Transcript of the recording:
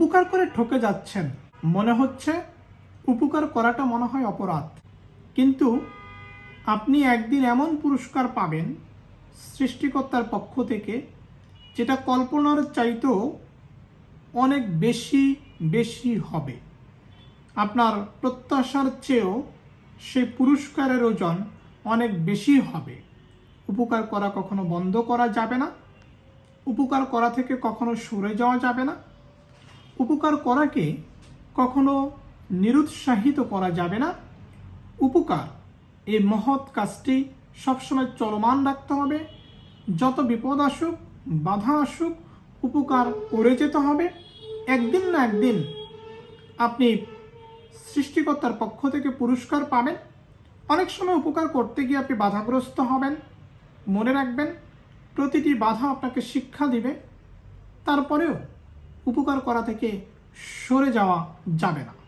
উপকার করে ঠকে যাচ্ছেন। মনে হচ্ছে উপকার করাটা মনে হয় অপরাধ। কিন্তু আপনি একদিন এমন পুরস্কার পাবেন সৃষ্টিকর্তার পক্ষ থেকে, যেটা কল্পনার চাইতেও অনেক বেশি বেশি হবে। আপনার প্রত্যাশার চেয়েও সেই পুরস্কারের ওজন অনেক বেশি হবে। উপকার করা কখনো বন্ধ করা যাবে না। উপকার করা থেকে কখনো সরে যাওয়া যাবে না। উপকার করাকে কখনো নিরুৎসাহিত করা যাবে না। উপকার, এই মহৎ কাজটি সবসময় চলমান রাখতে হবে। যত বিপদ আসুক, বাধা আসুক, উপকার করে যেতে হবে। একদিন না একদিন আপনি সৃষ্টিকর্তার পক্ষ থেকে পুরস্কার পাবেন। অনেক সময় উপকার করতে গিয়ে আপনি বাধাগ্রস্ত হবেন। মনে রাখবেন, প্রতিটি বাধা আপনাকে শিক্ষা দিবে। তারপরেও উপকার করা থেকে সরে যাওয়া যাবে না।